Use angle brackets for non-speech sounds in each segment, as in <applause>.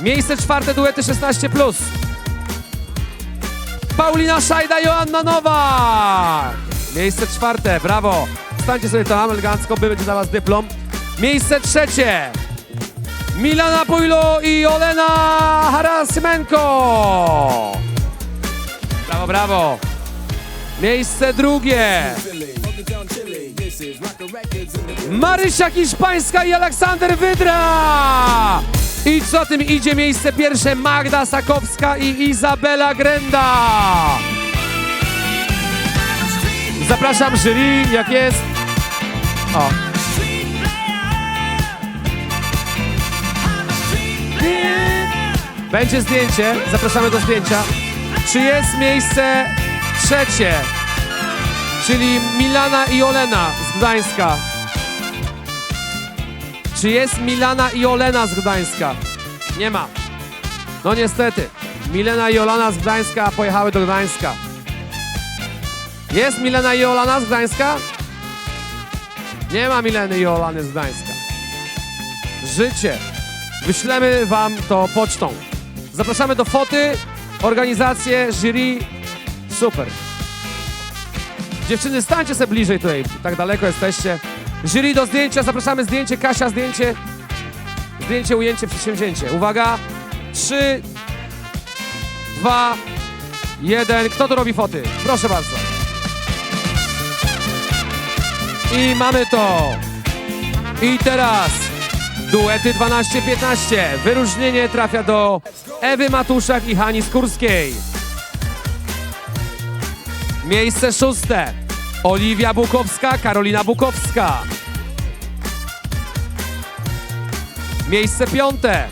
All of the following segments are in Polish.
Miejsce czwarte duety 16. Paulina Szajda, Joanna Nowak. Miejsce czwarte, brawo. Stańcie sobie tam elegancko, by będzie dla was dyplom. Miejsce trzecie. Milana Pujlo i Olena Harasmenko. Brawo, brawo. Miejsce drugie. Marysia Hiszpańska i Aleksander Wydra! I co tym idzie miejsce pierwsze Magda Sakowska i Izabela Grenda. Zapraszam jury, jak jest. O. Będzie zdjęcie, zapraszamy do zdjęcia. Czy jest miejsce trzecie? Czyli Milana i Olena z Gdańska. Czy jest Milana i Olena z Gdańska? Nie ma. No niestety. Milena i Olena z Gdańska pojechały do Gdańska. Jest Milena i Olana z Gdańska? Nie ma Mileny i Olany z Gdańska. Życie. Wyślemy wam to pocztą. Zapraszamy do foty, organizację, jury. Super. Dziewczyny, stańcie sobie bliżej tutaj, tak daleko jesteście. Jury do zdjęcia, zapraszamy zdjęcie, Kasia zdjęcie. Zdjęcie, ujęcie, przedsięwzięcie. Uwaga, trzy, dwa, jeden. Kto tu robi foty? Proszę bardzo. I mamy to. I teraz duety 12-15. Wyróżnienie trafia do Ewy Matuszak i Hani Skórskiej. Miejsce szóste. Oliwia Bukowska, Karolina Bukowska. Miejsce piąte.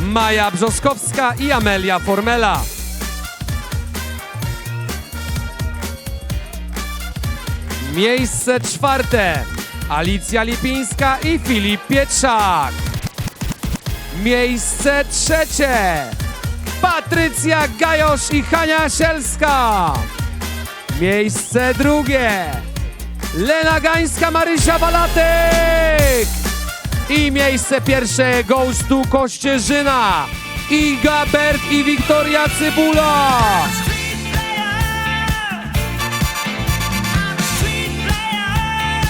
Maja Brzoskowska i Amelia Formela. Miejsce czwarte. Alicja Lipińska i Filip Pietrzak. Miejsce trzecie. Patrycja Gajosz i Hania Sielska. Miejsce drugie. Lena Gańska, Marysia Balatek. I miejsce pierwsze Ghostu Kościerzyna. Iga Bert i Wiktoria Cybula.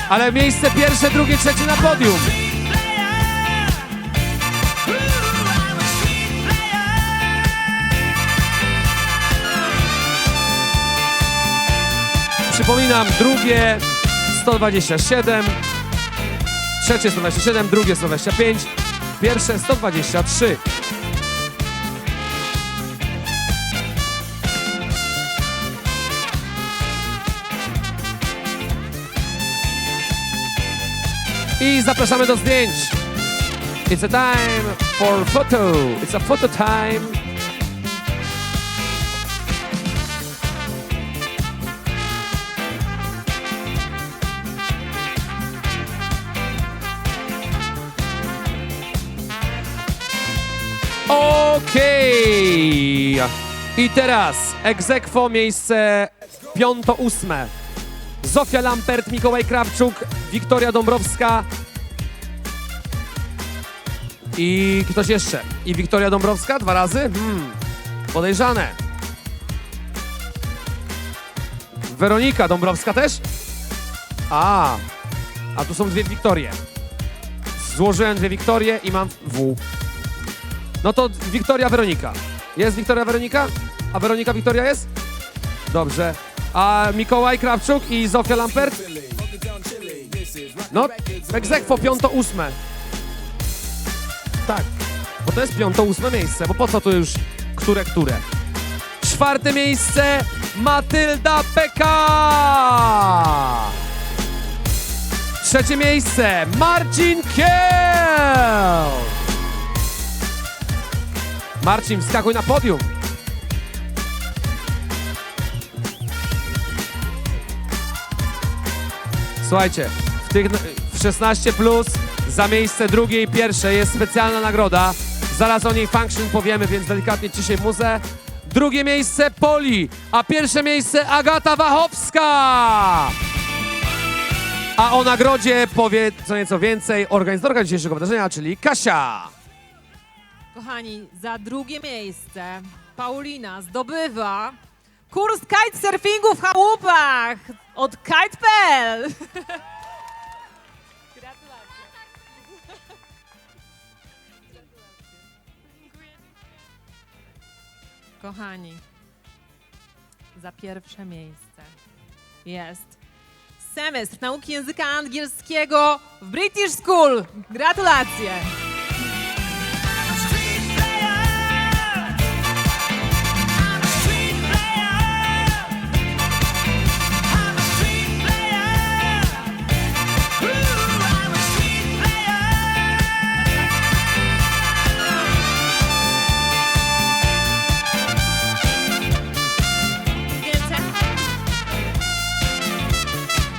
Ale miejsce pierwsze, drugie, trzecie na podium. Przypominam, drugie 127, trzecie 127, drugie 125, pierwsze 123. I zapraszamy do zdjęć. It's a time for photo. It's a photo time. Okej. I teraz egzekwo miejsce piąto-ósme. Zofia Lampert, Mikołaj Krawczuk, Wiktoria Dąbrowska i ktoś jeszcze. I Wiktoria Dąbrowska dwa razy? Hmm, podejrzane. Weronika Dąbrowska też? A, a tu są dwie Wiktorie. Złożyłem dwie Wiktorie i mam W. No to Wiktoria Weronika. Jest Wiktoria Weronika? A Weronika Wiktoria jest? Dobrze. A Mikołaj Krawczuk i Zofia Lampert? No, egzekwo piąto-ósme. Tak, bo to jest piąto-ósme miejsce, bo po co tu już które, które? Czwarte miejsce Matylda Peka! Trzecie miejsce Marcin Kiel! Marcin, wskakuj na podium. Słuchajcie, w tych w 16 plus za miejsce drugie i pierwsze jest specjalna nagroda. Zaraz o niej function powiemy, więc delikatnie ciszej muzę. Drugie miejsce Poli, a pierwsze miejsce Agata Wachowska. A o nagrodzie powie co nieco więcej organizatorka dzisiejszego wydarzenia, czyli Kasia. Kochani, za drugie miejsce Paulina zdobywa kurs kitesurfingu w chałupach od kite.pl. <laughs> Gratulacje. Kochani, za pierwsze miejsce jest semestr nauki języka angielskiego w British School. Gratulacje!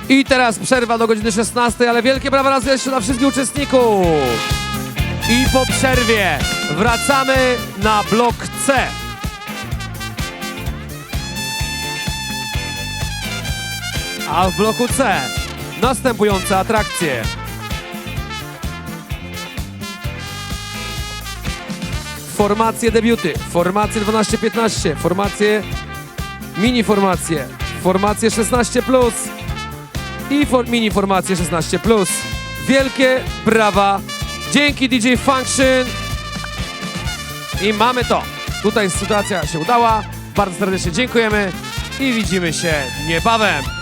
I teraz przerwa do godziny 16, ale wielkie brawa raz jeszcze dla wszystkich uczestników. I po przerwie wracamy na blok C. A w bloku C następujące atrakcje. Formacje debiuty, formacje 12-15, formacje mini formacje, formacje 16+, plus i for, mini formacje 16+. Plus. Wielkie brawa. Dzięki DJ Function. I mamy to. Tutaj sytuacja się udała. Bardzo serdecznie dziękujemy i widzimy się niebawem.